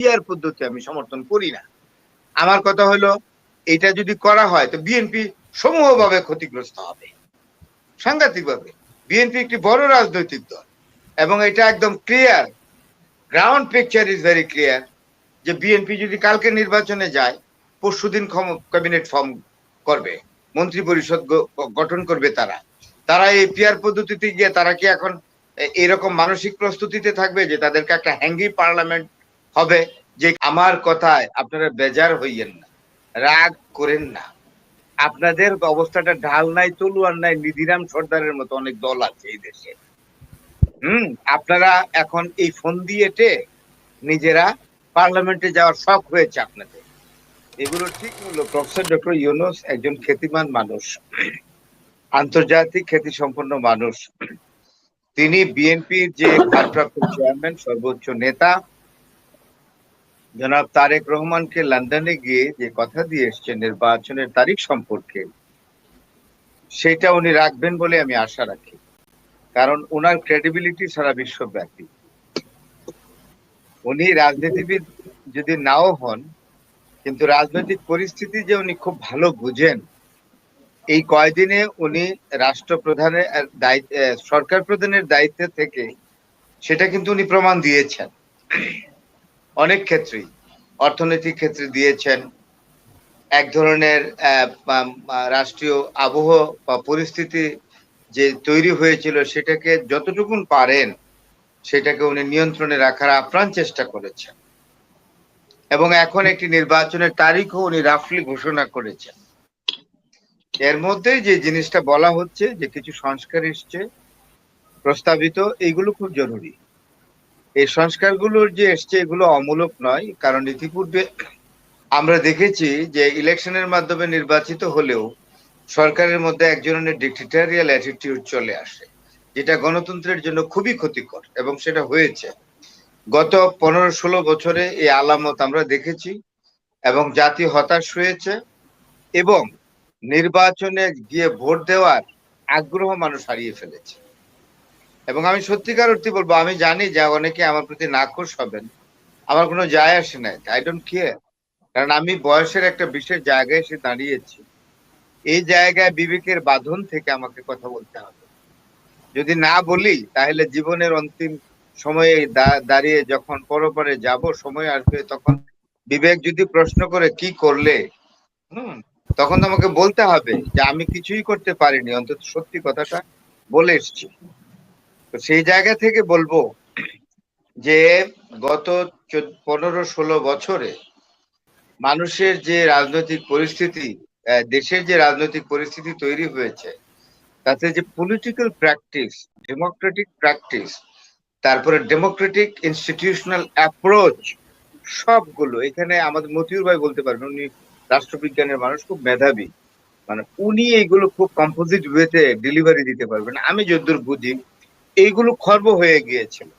Peer পদ্ধতি আমি সমর্থন করি না। আমার কথা হলো, এটা যদি করা হয়, তো বিএনপি সমূহভাবে ক্ষতিগ্রস্ত হবে। সাংঘাতিকভাবে। বিএনপি একটি বড় রাজনৈতিক দল এবং এটা একদম clear ground picture is very clear যে বিএনপি যদি কালকে নির্বাচনে যায় পরশুদিন ক্যাবিনেট ফর্ম করবে, মন্ত্রী পরিষদ গঠন করবে তারা। তারা এই পিয়ার পদ্ধতিতে গিয়ে তারা কি এখন এরকম মানসিক প্রস্তুতিতে থাকবে যে তাদেরকে একটা হ্যাঙ্গি পার্লামেন্ট হবে যে আমার কথায় আপনারা বেজার হইয়েন না, রাগ করেন না। আপনাদের অবস্থাটা ঢাল নাই, তলুয়ার নাই, নিধিরাম সর্দারের মতো অনেক দল আছে এই দেশে। হুম, আপনারা এখন এই ফোন দিয়েটে নিজেরা পার্লামেন্টে যাওয়ার শখ হয়েছে আপনাদের। এগুলো ঠিক হলো, প্রফেসর ডক্টর ইউনুস একজন খ্যাতিমান মানুষ, আন্তর্জাতিক খ্যাতি সম্পন্ন মানুষ। তিনি বিএনপির যে ভারপ্রাপ্ত চেয়ারম্যান সর্বোচ্চ নেতা জনাব তারেক রহমানকে লন্ডনে গিয়ে যে কথা দিয়ে এসছেন নির্বাচনের তারিখ সম্পর্কে, সেটা উনি রাখবেন বলে আমি আশা রাখি। কারণ ওনার ক্রেডিবিলিটি সারা বিশ্বব্যাপী। উনি রাজনীতিবিদ যদি নাও হন, কিন্তু রাজনৈতিক পরিস্থিতি যে উনি খুব ভালো বুঝেন, এই কয়দিনে উনি রাষ্ট্রপ্রধানের দায়িত্ব সরকার প্রধানের দায়িত্ব থেকে সেটা কিন্তু উনি প্রমাণ দিয়েছেন। অনেক ক্ষেত্রেই। অর্থনৈতিক ক্ষেত্রে দিয়েছেন। এক ধরনের রাষ্ট্রীয় আবহ বা পরিস্থিতি যে তৈরি হয়েছিল সেটাকে যতটুকুন পারেন, সেটাকে উনি নিয়ন্ত্রণে রাখার আপ্রাণ চেষ্টা করেছেন। এবং এখন একটি নির্বাচনের তারিখও উনি রাফলি ঘোষণা করেছেন। এর মধ্যে যে জিনিসটা বলা হচ্ছে যে কিছু সংস্কার এসছে, প্রস্তাবিত এইগুলো খুব জরুরি। এই সংস্কারগুলোর যে এসছে, এগুলো অমূলক নয়। কারণ ইতিপূর্বে আমরা দেখেছি যে ইলেকশনের মাধ্যমে নির্বাচিত হলেও সরকারের মধ্যে এক ধরনের ডিক্টেটারিয়াল অ্যাটিটিউড চলে আসে, যেটা গণতন্ত্রের জন্য খুবই ক্ষতিকর, এবং সেটা হয়েছে। গত পনেরো ষোলো বছরে এই আলামত আমরা দেখেছি, এবং জাতি হতাশ হয়েছে, এবং নির্বাচনে গিয়ে ভোট দেওয়ার আগ্রহ মানুষ হারিয়ে ফেলেছে। এবং আমি সত্যিকার অর্থে বলব, আমি জানি যে অনেকে আমার প্রতি নাকশ হবেন। আমার কোনো যায় আসে না আই ডোন্ট কেয়ার কারণ আমি বয়সের একটা বিশেষ জায়গায় এসে দাঁড়িয়েছি। এই জায়গায় বিবেকের বাঁধন থেকে আমাকে কথা বলতে হবে। যদি না বলি, তাহলে জীবনের অন্তিম সময়ে দাঁড়িয়ে যখন পরপরে যাব, সময় আসবে, তখন বিবেক যদি প্রশ্ন করে, কি করলে? হুম, তখন আমাকে বলতে হবে যে, আমি কিছুই করতে পারিনি, অন্তত সত্যি কথাটা বলে এসছি। তো সেই জায়গা থেকে বলব যে গত পনেরো ষোলো বছরে মানুষের যে রাজনৈতিক পরিস্থিতি দেশের যে রাজনৈতিক পরিস্থিতি তৈরি হয়েছে, তাতে যে পলিটিক্যাল প্র্যাকটিস ডেমোক্রেটিক প্র্যাকটিস তারপরে ডেমোক্রেটিক ইনস্টিটিউশনাল অ্যাপ্রোচ সবগুলো, এখানে আমাদের মতিউর ভাই বলতে পারবেন উনি রাষ্ট্রবিজ্ঞানের মানুষ, খুব মেধাবী। মানে উনি এইগুলো খুব কম্পোজিট ওয়েতে ডেলিভারি দিতে পারবেন। আমি যদ্দূর বুঝি এইগুলো খর্ব হয়ে গিয়েছিল।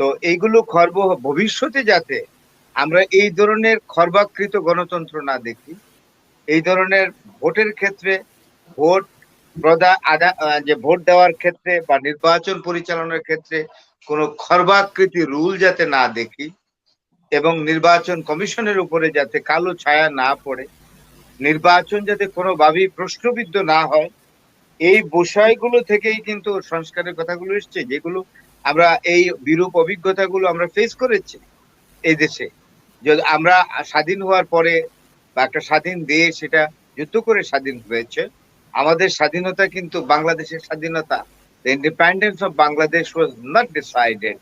তো এইগুলো খর্ব ভবিষ্যতে যাতে আমরা এই ধরনের খর্বাকৃত গণতন্ত্র না দেখি, এই ধরনের ভোটের ক্ষেত্রে ভোট প্রদা, আদা যে ভোট দেওয়ার ক্ষেত্রে বা নির্বাচন পরিচালনার ক্ষেত্রে কোনো খর্বাকৃতি রুল যাতে না দেখি এবং নির্বাচন কমিশনের উপরে যাতে কালো ছায়া না পড়ে, নির্বাচন যাতে কোনোভাবেই প্রশ্নবিদ্ধ না হয় এই বিষয়গুলো থেকেই কিন্তু সংস্কারের কথাগুলো এসছে, যেগুলো আমরা এই বিরূপ অভিজ্ঞতাগুলো আমরা ফেস করেছি এই দেশে যদি আমরা স্বাধীন হওয়ার পরে বা একটা স্বাধীন দেশ সেটা যুদ্ধ করে স্বাধীন হয়েছে, আমাদের স্বাধীনতা কিন্তু বাংলাদেশের স্বাধীনতা the independence of Bangladesh was not decided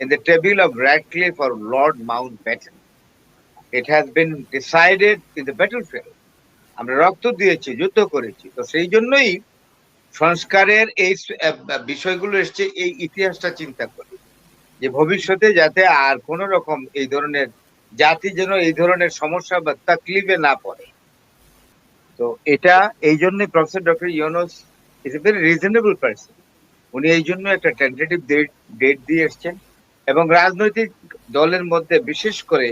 in the table of Radcliffe or Lord Mountbatten. It has been decided in the battlefield. আমরা রক্ত দিয়েছি, যুদ্ধ করেছি তো সেই জন্যই সংস্কারের এই বিষয়গুলো এসছে, এই ইতিহাসটা চিন্তা করে। যে ভবিষ্যতে যাতে আর কোন রকম এই ধরনের জাতি যেন এই ধরনের সমস্যা বা তাকলিফে না পড়ে। তো এটা এই জন্যই professor doctor Yunus is a very reasonable person উনি এই জন্য একটা টেন্টেটিভ ডেট ডেট দিয়ে এসছেন এবং রাজনৈতিক দলের মধ্যে বিশেষ করে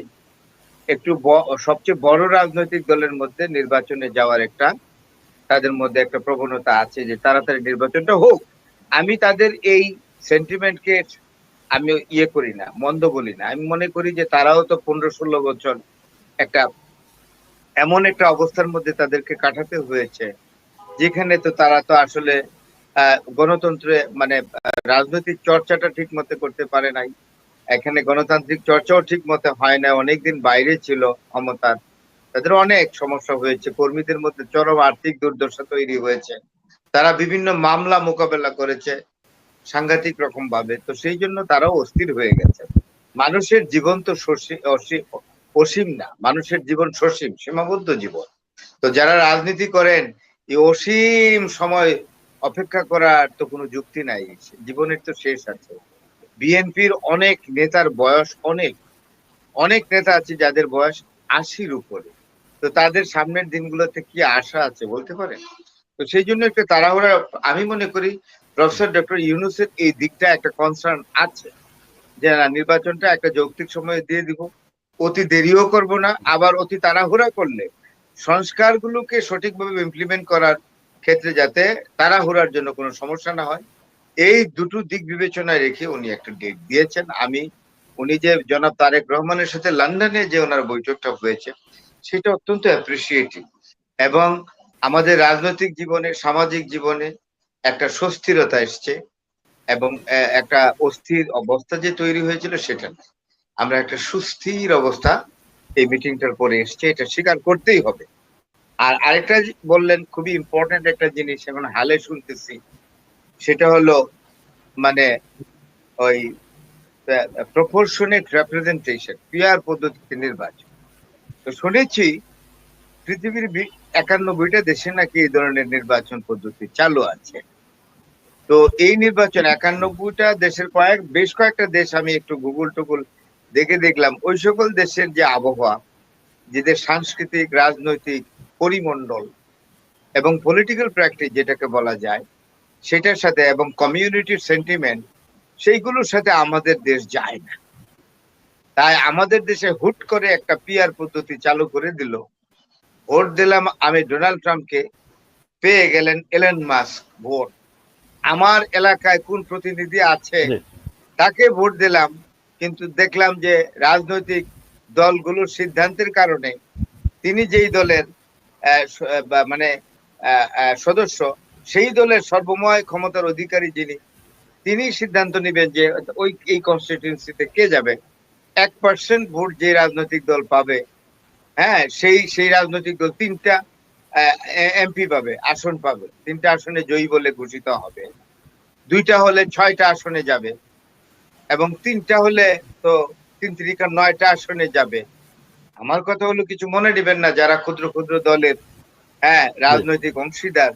একটু সবচেয়ে বড় রাজনৈতিক দলের মধ্যে নির্বাচনে যাওয়ার একটা তাদের মধ্যে একটা প্রবণতা আছে যে তাড়াতাড়ি নির্বাচনটা হোক। আমি তাদের এই সেন্টিমেন্টকে আমি ইয়ে করি না, মন্দ বলি না। আমি মনে করি যে তারাও তো পনেরো ষোলো বছর একটা এমন একটা অবস্থার মধ্যে তাদেরকে কাটাতে হয়েছে, যেখানে তো তারা তো আসলে গণতন্ত্রে মানে রাজনৈতিক চর্চাটা ঠিক মতো করতে পারে নাই। এখানে গণতান্ত্রিক চর্চাও ঠিক মতো হয় না অনেকদিন বাইরে ছিল ক্ষমতার। তাদের অনেক সমস্যা হয়েছে। কর্মীদের মধ্যে চরম আর্থিক দুর্দশা তৈরি হয়েছে। তারা বিভিন্ন মামলা মোকাবেলা করেছে সাংঘাতিক রকম ভাবে। তো সেই জন্য তারাও অস্থির হয়ে গেছে। মানুষের জীবন তো অসীম না। মানুষের জীবন সসীম, সীমাবদ্ধ জীবন। তো যারা রাজনীতি করেন, এই অসীম সময় অপেক্ষা করার তো কোনো যুক্তি নাই। জীবনের তো শেষ আছে। বিএনপির অনেক নেতার বয়স অনেক। অনেক নেতা আছে যাদের বয়স আশির উপরে। তো তাদের সামনের দিনগুলোতে কি আশা আছে বলতে পারেন? তো সেই জন্য একটা তাড়াহুড়া, আমি মনে করি প্রফেসর ডক্টর ইউনুসের এই দিকটা একটা কনসার্ন আছে। যে না, নির্বাচনটা একটা যৌক্তিক সময়ে দিয়ে দিব। অতি দেরিও করব না, আবার অতি তাড়াহুড়া করলে সংস্কারগুলোকে সঠিকভাবে ইমপ্লিমেন্ট করার ক্ষেত্রে যাতে তাড়াহুড়ার জন্য কোনো সমস্যা না হয়। এই দুটো দিক বিবেচনায় রেখে উনি একটা ডেট দিয়েছেন। আমি, উনি যে জনাব তারেক রহমানের সাথে লন্ডনে যে ওনার বৈঠকটা হয়েছে সেটা অত্যন্ত অ্যাপ্রিসিয়েটিভ এবং আমাদের রাজনৈতিক জীবনে, সামাজিক জীবনে একটা সুস্থিরতা এসছে এবং একটা অস্থির অবস্থা যে তৈরি হয়েছিল সেটা আমরা একটা সুস্থির অবস্থা এই মিটিংটার পরে এসছে, এটা স্বীকার করতেই হবে। আর আরেকটা বললেন, খুবই ইম্পর্টেন্ট একটা জিনিস, এখন হালে শুনতেছি। সেটা হলো মানে ওই প্রপোর্শনেট রেপ্রেজেন্টেশন পিয়ার পদ্ধতিতে নির্বাচন। তো শুনেছি পৃথিবীর একানব্বইটা দেশে নাকি এই ধরনের নির্বাচন পদ্ধতি চালু আছে। তো এই নির্বাচন একানব্বইটা দেশের কয়েক বেশ কয়েকটা দেশ আমি একটু গুগল টুগুল দেখে দেখলাম। ওই সকল দেশের যে আবহাওয়া, যেদের সাংস্কৃতিক, রাজনৈতিক পরিমণ্ডল এবং পলিটিক্যাল প্র্যাকটিস যেটাকে বলা যায়, সেটার সাথে এবং কমিউনিটির সেন্টিমেন্ট সেইগুলোর সাথে আমাদের দেশ যায় না। তাই আমাদের দেশে হুট করে একটা পিয়ার পদ্ধতি চালু করে দিল। ভোট দিলাম আমি ডোনাল্ড ট্রাম্পকে পেয়ে গেলেন এলেন মাস্ক ভোট। আমার এলাকায় কোন প্রতিনিধি আছে? তাকে ভোট দিলাম কিন্তু দেখলাম যে রাজনৈতিক দলগুলোর সিদ্ধান্তের কারণে তিনি যেই দলের মানে সদস্য সেই দলের সর্বময় ক্ষমতার অধিকারী যিনি তিনি সিদ্ধান্ত নেবেন যে ওই এই কনস্টিটিউন্সিতে কে যাবে। এক পার্সেন্ট ভোট যে রাজনৈতিক দল পাবে হ্যাঁ সেই সেই রাজনৈতিক দল তিনটা এমপি পাবে আসন পাবে। তিনটা আসনে জয়ী বলে ঘোষিত হবে। দুইটা হলে ছয়টা আসনে যাবে এবং তিনটা হলে তো তিন তিরিকা নয়টা আসনে যাবে। আমার কথা হলো কিছু মনে নেবেন না যারা ক্ষুদ্র ক্ষুদ্র দলের হ্যাঁ রাজনৈতিক অংশীদার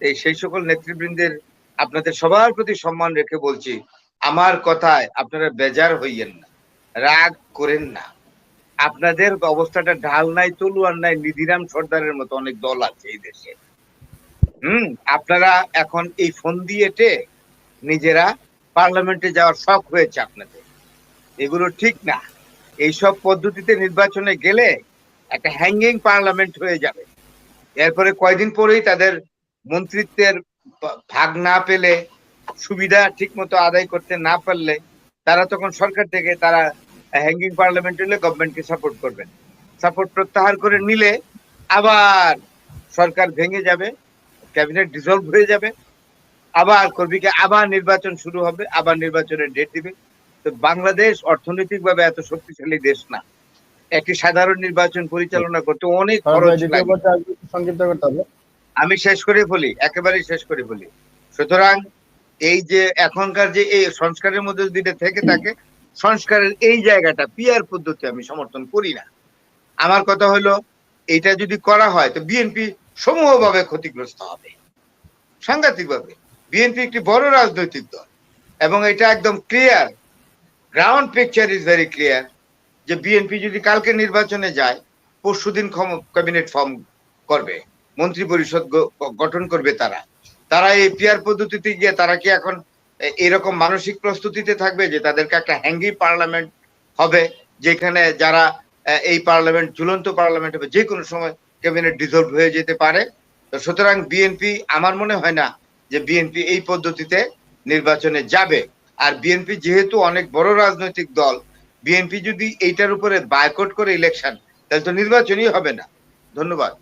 এই সেই সকল নেতৃবৃন্দের আপনাদের সবার প্রতি সম্মান রেখে বলছি আমার কথায় আপনারা বেজার হইয়েন না। রাগ করেন না। আপনাদের অবস্থাটা ঢাল নাই, তলুয়ার নাই, নিধিরাম সর্দারের মতো অনেক দল আছে এই দেশে। হুম, আপনারা এখন এই ফোন দিয়েটে নিজেরা পার্লামেন্টে যাওয়ার শখ হয়েছে আপনাদের। এগুলো ঠিক না। এইসব পদ্ধতিতে নির্বাচনে গেলে একটা হ্যাঙ্গিং পার্লামেন্ট হয়ে যাবে। এরপরে কয়দিন পরেই তাদের মন্ত্রিত্বের ভাগ না পেলে, সুবিধা ঠিক মতো আদায় করতে না পারলে, তারা তখন সরকার থেকে তারা হ্যাঙ্গিং পার্লামেন্ট হলে গভর্নমেন্টকে সাপোর্ট করবেন। সাপোর্ট প্রত্যাহার করে নিলে আবার সরকার ভেঙে যাবে ক্যাবিনেট ডিসলভ হয়ে যাবে আবার কর্মীকে আবার নির্বাচন শুরু হবে আবার নির্বাচনের ডেট দিবে। তো বাংলাদেশ অর্থনৈতিকভাবে এত শক্তিশালী দেশ না। একটি সাধারণ নির্বাচন পরিচালনা করতে অনেক খরচ সংক্ষিপ্ত করতে হবে। আমি শেষ করে বলি একেবারে শেষ করে বলি। সুতরাং এই যে এখনকার যে এই সংস্কারের মধ্যে যদি থেকে থাকে সংস্কারের এই জায়গাটা পিয়ার পদ্ধতি আমি সমর্থন করি না। আমার কথা হলো, এটা যদি করা হয়, তো বিএনপি সমূহভাবে ক্ষতিগ্রস্ত হবে। সাংঘাতিকভাবে। বিএনপি একটি বড় রাজনৈতিক দল এবং এটা একদম clear ground picture is very clear যে বিএনপি যদি কালকে নির্বাচনে যায় পরশুদিন ক্যাবিনেট ফর্ম করবে মন্ত্রী পরিষদ গঠন করবে তারা। তারা এই পিয়ার পদ্ধতিতে গিয়ে তারা কি এখন এরকম মানসিক প্রস্তুতিতে থাকবে যে তাদেরকে একটা হ্যাঙ্গি পার্লামেন্ট হবে, যেখানে যারা এই পার্লামেন্ট ঝুলন্ত পার্লামেন্ট হবে, যে কোনো সময় ক্যাবিনেট ডিজলভ হয়ে যেতে পারে। তো সুতরাং বিএনপি আমার মনে হয় না যে বিএনপি এই পদ্ধতিতে নির্বাচনে যাবে। আর বিএনপি যেহেতু অনেক বড় রাজনৈতিক দল বিএনপি যদি এইটার উপরে বায়কট করে ইলেকশন তাহলে তো নির্বাচনই হবে না। ধন্যবাদ।